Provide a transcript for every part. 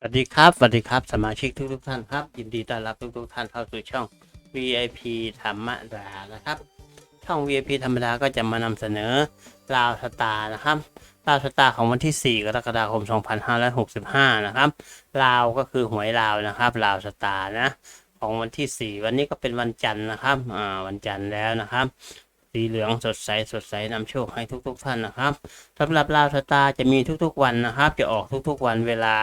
สวัสดีครับสวัสดีครับ สมาชิกทุกทุกๆท่านครับ ยินดีต้อนรับทุกทุกๆท่านเข้าสู่ช่อง VIP ธรรมดานะครับ ช่อง VIP ธรรมดาก็จะมานำเสนอลาวสตาร์นะครับลาวสตาร์ของวันที่ 4 กรกฎาคม 2565 นะครับลาวก็คือหวยลาวนะครับลาวสตาร์นะของวันที่ 4 วันนี้ก็เป็นวันจันทร์นะครับอ่าวันจันทร์แล้วนะครับ สีเหลืองสดใสสดใสนำโชคให้ทุก ๆ ท่านนะครับสำหรับลาวสตาจะมีทุกๆวันนะครับ จะออกทุกๆวันเวลา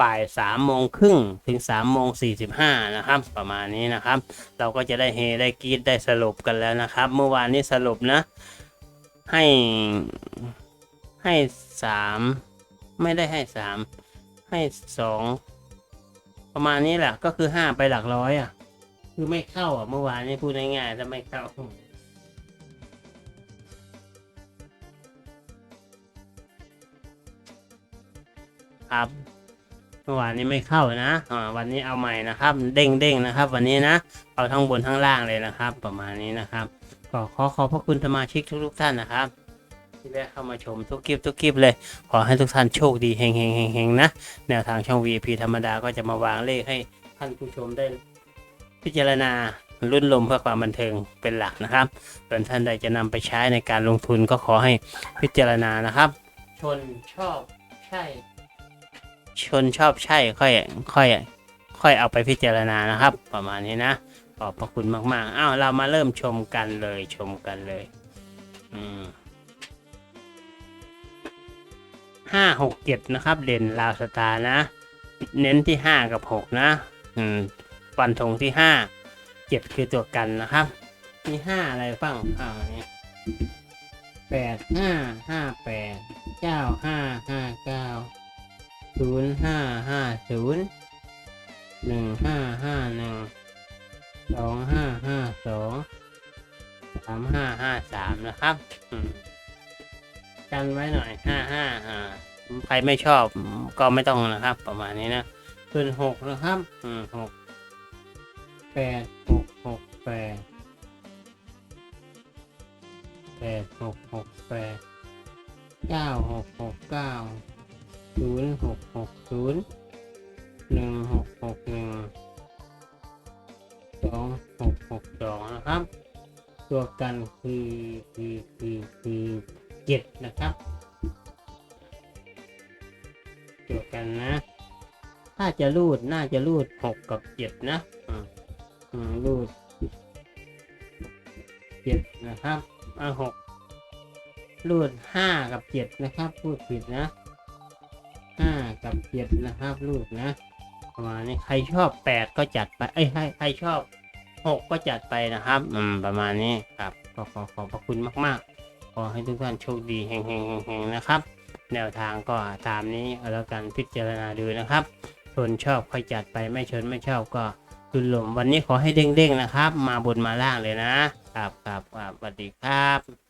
บ่ายสามโมงครึ่งถึงสามโมงสี่สิบห้านะครับ ประมาณนี้นะครับ เราก็จะได้เฮได้กรีดได้สรุปกันแล้วนะครับ เมื่อวานนี้สรุปนะ ให้ให้สามไม่ได้ให้สามให้สองประมาณนี้แหละก็คือห้าไปหลักร้อยอะ คือไม่เข้าอะเมื่อวานนี้พูดง่ายๆถ้าไม่เข้า ครับเมื่อวานนี้ไม่เข้านะอ่าวันนี้เอาใหม่นะครับ เด้งเด้งนะครับ วันนี้นะเอาทั้งบนทั้งล่างเลยนะครับ ประมาณนี้นะครับก็ขอขอบพระคุณสมาชิกทุกๆท่านนะครับที่ได้เข้ามาชมทุกคลิปทุกคลิปเลย ขอให้ทุกท่านโชคดีเฮงเฮงเฮงเฮงนะ แนวทางช่อง VIP ธรรมดาก็จะมาวางเลขให้ท่านผู้ชมได้ พิจารณารุ่นลมเพื่อความบันเทิงเป็นหลักนะครับส่วนท่านใดจะนำไปใช้ในการลงทุนก็ขอให้พิจารณานะครับ ชนชอบใช่ ชนชอบใช่ค่อยค่อยค่อยเอาไปพิจารณานะครับ ประมาณนี้นะขอบพระคุณมากๆอ้าวเรามาเริ่มชมกันเลยชมกันเลยอืมห้าหกเจ็ดนะครับ เด่นลาวสตาร์นะ เน้นที่ห้ากับหกนะ อืมฟันธงที่ห้าเจ็ดคือตัวกันนะครับ มีห้าอะไรบ้างอ้าวนี่แปดห้าห้าแปดเก้าห้าห้าเก้า ศูนย์ห้าห้าศูนย์หนึ่งห้าห้าหนึ่งสองห้าห้าสองสามห้าห้าสามนะครับอืมกันไว้หน่อยห้าห้าอ่าใครไม่ชอบก็ไม่ต้องนะครับ ประมาณนี้นะส่วนหกนะครับหกแปดหกหกแปดแปดหกหกแปดเก้าหกหกเก้าศูนย์หก กศูนย์หนึ่งหกหกหนึ่งสองหกหกสองนะครับ ตัวกันคือคือคือคือเจ็ดนะครับตัวกันนะ ถ้าจะรูดน่าจะรูดหกกับเจ็ดนะอืมอืมรูดเจ็ดนะครับอ่าหกรูดห้ากับเจ็ดนะครับ พูดผิดนะ ห้ากับเจ็ดนะครับลูกนะประมาณนี้ใครชอบแปดก็จัดไปเอ้ยใครใครชอบหกก็จัดไปนะครับอืมประมาณนี้ครับก็ขอขอบพระคุณมากๆ ขอให้ทุกท่านโชคดีเฮงเฮงเฮงๆนะครับ แนวทางก็ตามนี้แล้วกันพิจารณาดูนะครับชนชอบค่อยจัดไปไม่ชนไม่ชอบก็คุณลมวันนี้ขอให้เด้งๆนะครับ มาบนมาล่างเลยนะครับครับครับสวัสดีครับ